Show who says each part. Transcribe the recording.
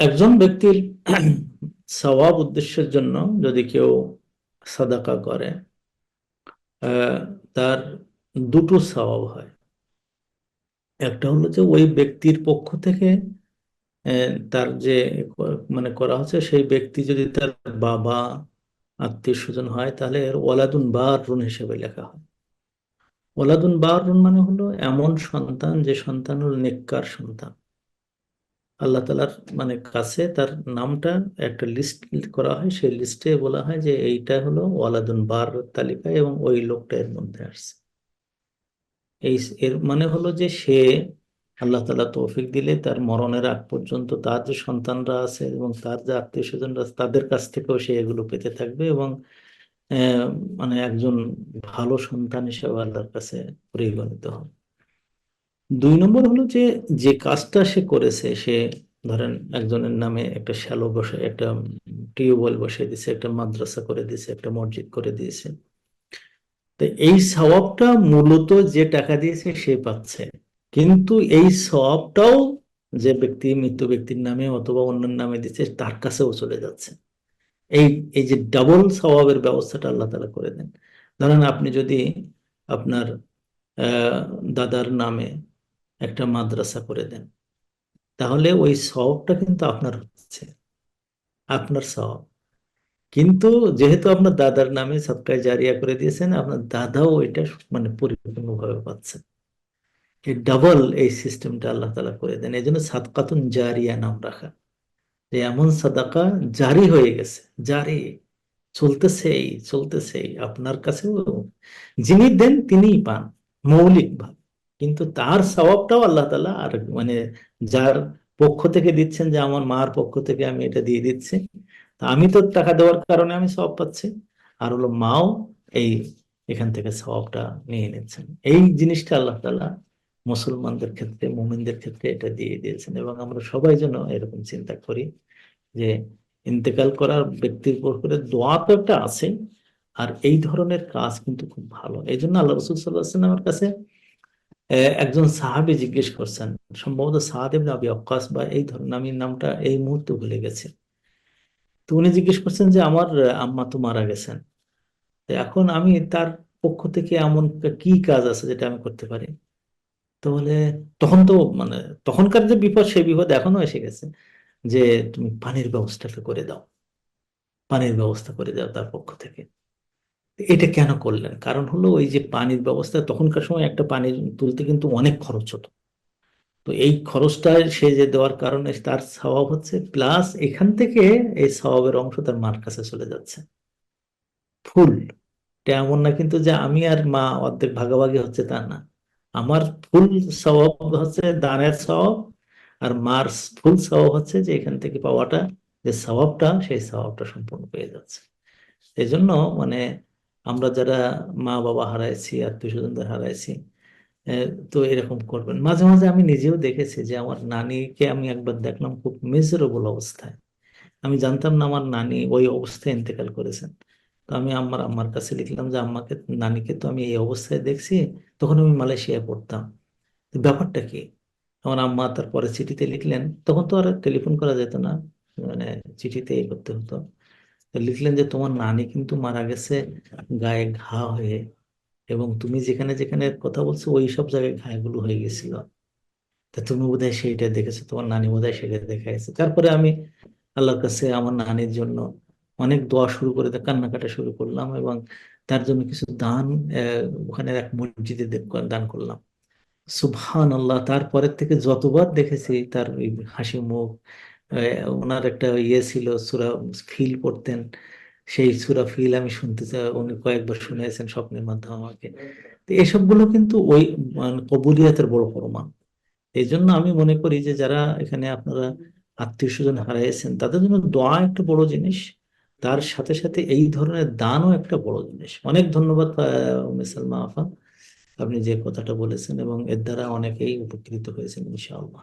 Speaker 1: একজন ব্যক্তির সওয়াব উদ্দেশ্যের জন্য যদি কেউ সাদাকা করে তার দুটো সওয়াব হয়। একটা হলো যে ওই ব্যক্তির পক্ষ থেকে তার যে মানে করা হচ্ছে, সেই ব্যক্তি যদি তার বাবা, আত্মীয় স্বজন হয়, তাহলে ওলাদুন রুন হিসেবে লেখা হয়। ওলাদুন রুন মানে হলো এমন সন্তান যে সন্তান হলো নেককার সন্তান। আল্লাহ তালার মানে কাছে তার নামটা একটা লিস্ট করা হয়। সেই লিস্টে বলা হয় যে এইটা হলো ওয়ালাদুন বার তালিকা এবং ওই লোকটা এর মধ্যে আসছে। এই এর মানে হলো যে সে আল্লাহ তালা তৌফিক দিলে তার মরণের আগ পর্যন্ত তার যে সন্তানরা আছে এবং তার যে আত্মীয় স্বজনরা তাদের কাছ থেকেও সে এগুলো পেতে থাকবে এবং মানে একজন ভালো সন্তান হিসেবে আল্লাহর কাছে পরিগণিত হবে। দুই নম্বর হলো যে যে কাজটা সে করেছে, সে ধরেন একজনের নামে একটা শ্যালো বসে, একটা টিউবওয়েল বসে দিছে, একটা মাদ্রাসা করে দিছে, একটা মসজিদ করে দিয়েছে। তো এই সওয়াবটা মূলত যে টাকা দিয়েছে সে পাচ্ছে। কিন্তু এই সওয়াবটাও যে ব্যক্তি, মৃত্যু ব্যক্তির নামে অথবা অন্যের নামে দিচ্ছে, তার কাছেও চলে যাচ্ছে। এই এই যে ডাবল সওয়াবের ব্যবস্থাটা আল্লাহ তালা করে দেন। ধরেন আপনি যদি আপনার দাদার নামে একটা মাদ্রাসা করে দেন। তাহলে ওই সবটা কিন্তু আপনার হচ্ছে, আপনার সব কিন্তু যেহেতু আপনার দাদার নামে সৎকায় জারিয়া করে দিয়েছেন, আপনার দাদাও এটা মানে পরিপূর্ণভাবে পাচ্ছেন এই ডাবল এই সিস্টেমটা আল্লাহ তালা করে দেন। এই জন্য সাদকাতুন জারিয়া নাম রাখা। যে এমন সাদাকা জারি হয়ে গেছে, জারি, চলতেছেই চলতেছেই। আপনার কাছেও যিনি দেন তিনিই পান মৌলিকভাবে কিন্তু তার স্বভাবটাও আল্লাহ তালা আর মানে যার পক্ষ থেকে দিচ্ছেন যে আমার মার পক্ষ থেকে আমি এটা দিয়ে দিচ্ছি আমি তো টাকা দেওয়ার কারণে আমি সব পাচ্ছি। আর হলো মাও এই এখান থেকে সবটা নিয়ে নিচ্ছেন। এই জিনিসটা আল্লাহ তালা মুসলমানদের ক্ষেত্রে, মোমিনদের ক্ষেত্রে এটা দিয়ে দিয়েছেন এবং আমরা সবাই যেন এরকম চিন্তা করি যে ইন্তেকাল করার ব্যক্তির করে দোয়া তো একটা আছে, আর এই ধরনের কাজ কিন্তু খুব ভালো। এই জন্য আল্লাহ রসুল সাল্লাহ সাল্লামের কাছে একজন সাহাবি জিজ্ঞেস করছেন, সম্ভবত সাহাদেব নাবি অক্কাস বা এই ধরনের আমি নামটা এই মুহূর্তে ভুলে গেছি। তো উনি জিজ্ঞেস করছেন যে, আমার আম্মা তো মারা গেছেন। এখন আমি তার পক্ষ থেকে এমন কি কাজ আছে যেটা আমি করতে পারি? তো বলে, তখন তো মানে তখনকার যে বিপদ, সেই বিপদ এখনও এসে গেছে যে, তুমি পানির ব্যবস্থাটা করে দাও। পানির ব্যবস্থা করে দাও তার পক্ষ থেকে। এটা কেন করলেন? কারণ হলো ওই যে পানির ব্যবস্থা, তখনকার সময় একটা পানি তুলতে কিন্তু অনেক খরচ হতো। তো এই খরচটা সে যে দেওয়ার কারণে তার স্বভাব হচ্ছে, প্লাস এখান থেকে এই স্বভাবের অংশ তার মার কাছে চলে যাচ্ছে। ফুল। এমন না কিন্তু যে আমি আর মা অর্ধেক ভাগাভাগি হচ্ছে তা না। আমার ফুল স্বভাব হচ্ছে দানের স্বভাব, আর মার ফুল স্বভাব হচ্ছে যে এখান থেকে পাওয়াটা, যে স্বভাবটা, সেই স্বভাবটা সম্পূর্ণ পেয়ে যাচ্ছে। এই জন্য মানে আমরা যারা মা বাবা হারাইছি আত্মীয় স্বজনদের হারাইছি তো এরকম করবেন। মাঝে মাঝে আমি নিজেও দেখেছি যে আমার নানিকে আমি একবার দেখলাম খুব মেজারেবল অবস্থায়। আমি জানতাম না আমার নানি ওই অবস্থায় ইন্তেকাল করেছেন। তো আমি আমার আম্মার কাছে লিখলাম যে, আম্মাকে, নানিকে তো আমি এই অবস্থায় দেখছি, তখন আমি মালয়েশিয়ায় পড়তাম। ব্যাপারটা কি? আমার আম্মা তারপরে চিঠিতে লিখলেন, তখন তো আর টেলিফোন করা যেত না মানে চিঠিতে করতে হতো। লিখলেন যে, তোমার নানি কিন্তু মারা গেছে গায়ে ঘা হয়ে এবং তুমি যেখানে যেখানে কথা বলছো, ওই সব জায়গায় ঘায়গুলো হয়ে গেছিল। তা তুমি বোধহয় সেইটা দেখেছ, তোমার নানি বোধ হয় সেটা দেখা গেছে। তারপরে আমি আল্লাহর কাছে আমার নানির জন্য অনেক দোয়া শুরু করে কান্নাকাটা শুরু করলাম এবং তার জন্য কিছু দান ওখানে এক মসজিদে দান করলাম। সুবহান আল্লাহ তারপরের থেকে যতবার দেখেছি তার হাসি মুখ ওনার একটা ইয়ে ছিল, সুরা ফিল পড়তেন। সেই সুরা ফিল আমি শুনতে চাই, উনি কয়েকবার শুনেছেন স্বপ্নের মাধ্যমে আমাকে। তো এসবগুলো কিন্তু ওই মানে কবুলিয়াতের বড় প্রমাণ। এই জন্য আমি মনে করি যে যারা এখানে আপনারা আত্মীয় স্বজন হারাইছেন তাদের জন্য দোয়া একটা বড় জিনিস। তার সাথে সাথে এই ধরনের দানও একটা বড় জিনিস। অনেক ধন্যবাদ মিসালমা আফা আপনি যে কথাটা বলেছেন এবং এর দ্বারা অনেকেই উপকৃত হয়েছেন, ইনশাআল্লাহ।